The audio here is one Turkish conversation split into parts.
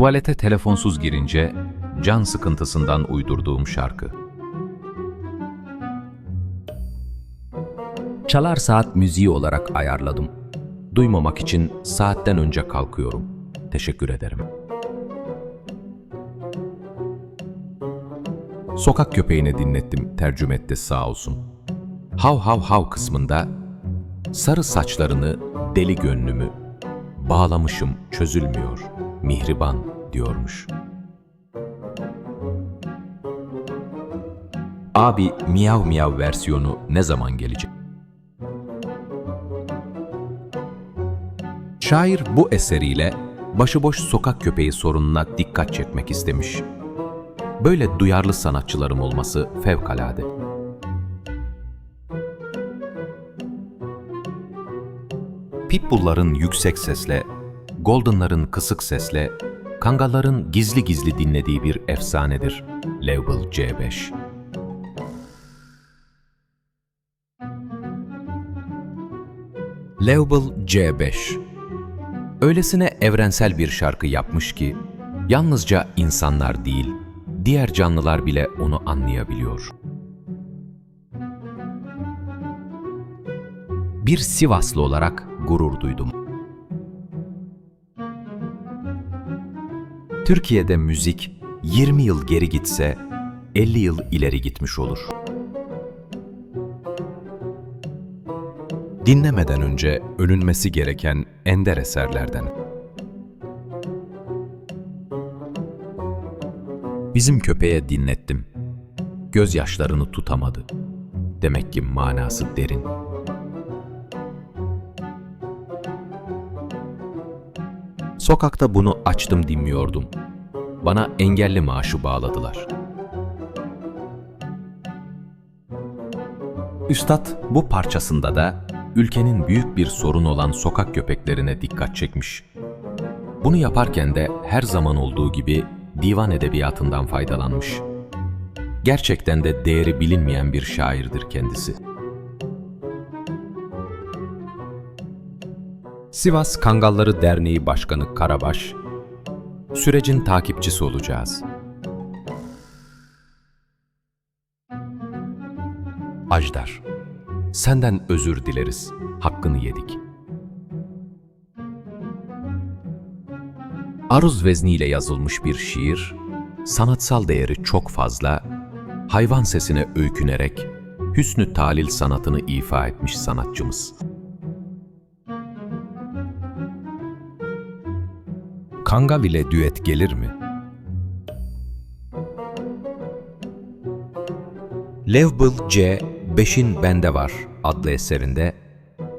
Tuvalete telefonsuz girince can sıkıntısından uydurduğum şarkı. Çalar saat müziği olarak ayarladım. Duymamak için saatten önce kalkıyorum. Teşekkür ederim. Sokak köpeğini dinlettim tercüme etti sağ olsun. Hav hav hav kısmında sarı saçlarını deli gönlümü bağlamışım çözülmüyor mihriban diyormuş. Abi miyav miyav versiyonu ne zaman gelecek? Şair bu eseriyle başıboş sokak köpeği sorununa dikkat çekmek istemiş. Böyle duyarlı sanatçılarım olması fevkalade. Pitbull'ların yüksek sesle, Golden'ların kısık sesle, Kangal'ların gizli gizli dinlediği bir efsanedir Label C5. Label C5 Öylesine evrensel bir şarkı yapmış ki, yalnızca insanlar değil, diğer canlılar bile onu anlayabiliyor. Bir Sivaslı olarak gurur duydum. Türkiye'de müzik 20 yıl geri gitse 50 yıl ileri gitmiş olur. Dinlemeden önce ölünmesi gereken ender eserlerden. Bizim köpeğe dinlettim. Gözyaşlarını tutamadı. Demek ki manası derin. Sokakta bunu açtım dinmiyordum. Bana engelli maaşı bağladılar. Üstad bu parçasında da ülkenin büyük bir sorun olan sokak köpeklerine dikkat çekmiş. Bunu yaparken de her zaman olduğu gibi divan edebiyatından faydalanmış. Gerçekten de değeri bilinmeyen bir şairdir kendisi. Sivas Kangalları Derneği Başkanı Karabaş, sürecin takipçisi olacağız. Ajdar, senden özür dileriz, hakkını yedik. Aruz vezniyle yazılmış bir şiir, sanatsal değeri çok fazla, hayvan sesine öykünerek hüsnü talil sanatını ifa etmiş sanatçımız. Kangal ile düet gelir mi? Level C 5'in Bende Var adlı eserinde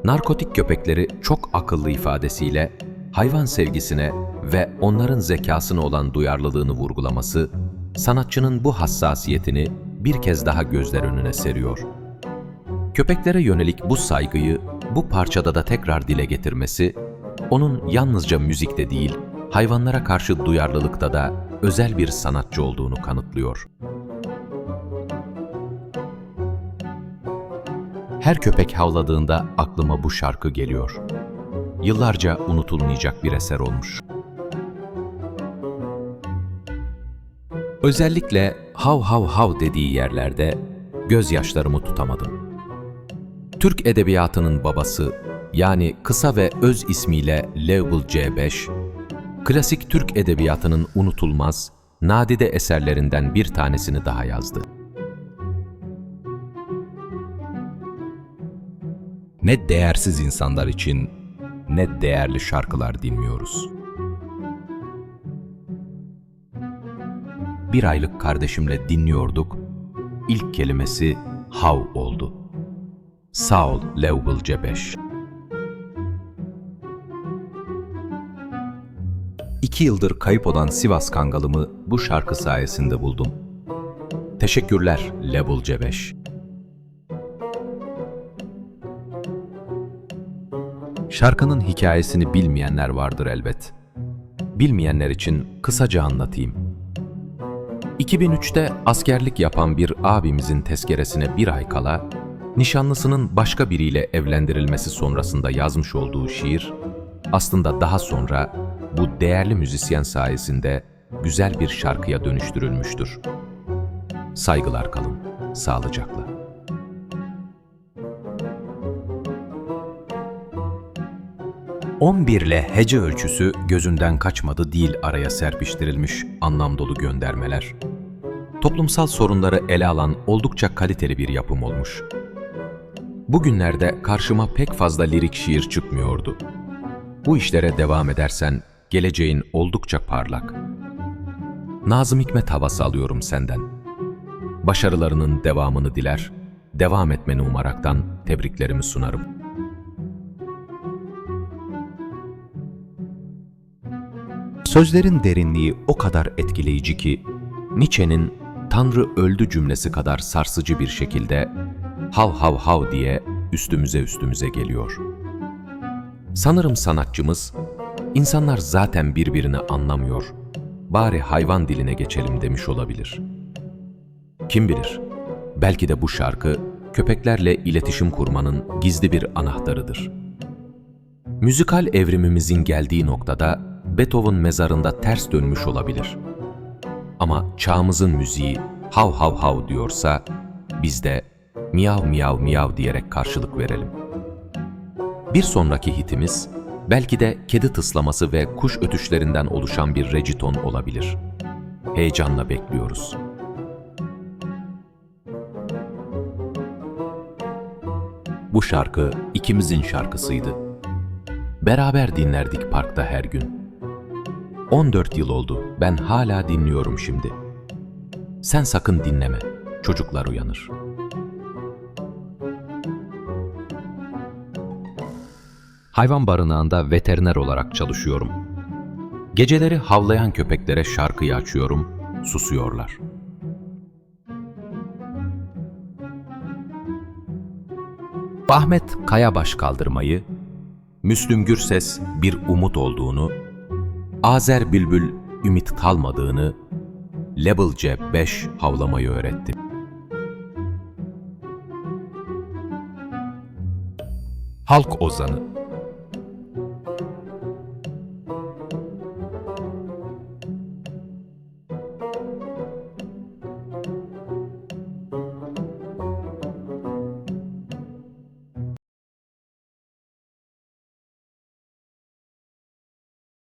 narkotik köpekleri çok akıllı ifadesiyle hayvan sevgisine ve onların zekasına olan duyarlılığını vurgulaması sanatçının bu hassasiyetini bir kez daha gözler önüne seriyor. Köpeklere yönelik bu saygıyı bu parçada da tekrar dile getirmesi onun yalnızca müzikte değil, hayvanlara karşı duyarlılıkta da özel bir sanatçı olduğunu kanıtlıyor. Her köpek havladığında aklıma bu şarkı geliyor. Yıllarca unutulmayacak bir eser olmuş. Özellikle hav hav hav dediği yerlerde gözyaşlarımı tutamadım. Türk edebiyatının babası yani kısa ve öz ismiyle Label C5, klasik Türk edebiyatının unutulmaz, nadide eserlerinden bir tanesini daha yazdı. Ne değersiz insanlar için ne değerli şarkılar dinliyoruz. Bir aylık kardeşimle dinliyorduk. İlk kelimesi hav oldu. Sağ ol Levbıl Cebeş. İki yıldır kayıp olan Sivas Kangalımı bu şarkı sayesinde buldum. Teşekkürler Lebul Cebeş. Şarkının hikayesini bilmeyenler vardır elbet. Bilmeyenler için kısaca anlatayım. 2003'te askerlik yapan bir abimizin tezkeresine bir ay kala, nişanlısının başka biriyle evlendirilmesi sonrasında yazmış olduğu şiir, aslında daha sonra bu değerli müzisyen sayesinde güzel bir şarkıya dönüştürülmüştür. Saygılar kalın, sağlıcakla. On birle hece ölçüsü gözünden kaçmadı değil araya serpiştirilmiş anlam dolu göndermeler. Toplumsal sorunları ele alan oldukça kaliteli bir yapım olmuş. Bugünlerde karşıma pek fazla lirik şiir çıkmıyordu. Bu işlere devam edersen geleceğin oldukça parlak. Nazım Hikmet havası alıyorum senden. Başarılarının devamını diler, devam etmeni umaraktan tebriklerimi sunarım. Sözlerin derinliği o kadar etkileyici ki, Nietzsche'nin Tanrı öldü cümlesi kadar sarsıcı bir şekilde hav hav hav diye üstümüze üstümüze geliyor. Sanırım sanatçımız, insanlar zaten birbirini anlamıyor, bari hayvan diline geçelim demiş olabilir. Kim bilir, belki de bu şarkı köpeklerle iletişim kurmanın gizli bir anahtarıdır. Müzikal evrimimizin geldiği noktada Beethoven mezarında ters dönmüş olabilir. Ama çağımızın müziği hav hav hav diyorsa biz de miyav miyav miyav diyerek karşılık verelim. Bir sonraki hitimiz belki de kedi tıslaması ve kuş ötüşlerinden oluşan bir reciton olabilir. Heyecanla bekliyoruz. Bu şarkı ikimizin şarkısıydı. Beraber dinlerdik parkta her gün. 14 yıl oldu, ben hala dinliyorum şimdi. Sen sakın dinleme, çocuklar uyanır. Hayvan barınağında veteriner olarak çalışıyorum. Geceleri havlayan köpeklere şarkıyı açıyorum, susuyorlar. Ahmet Kayabaş kaldırmayı, Müslüm Gürses bir umut olduğunu, Azer Bülbül ümit kalmadığını, Level C 5 havlamayı öğretti. Halk ozanı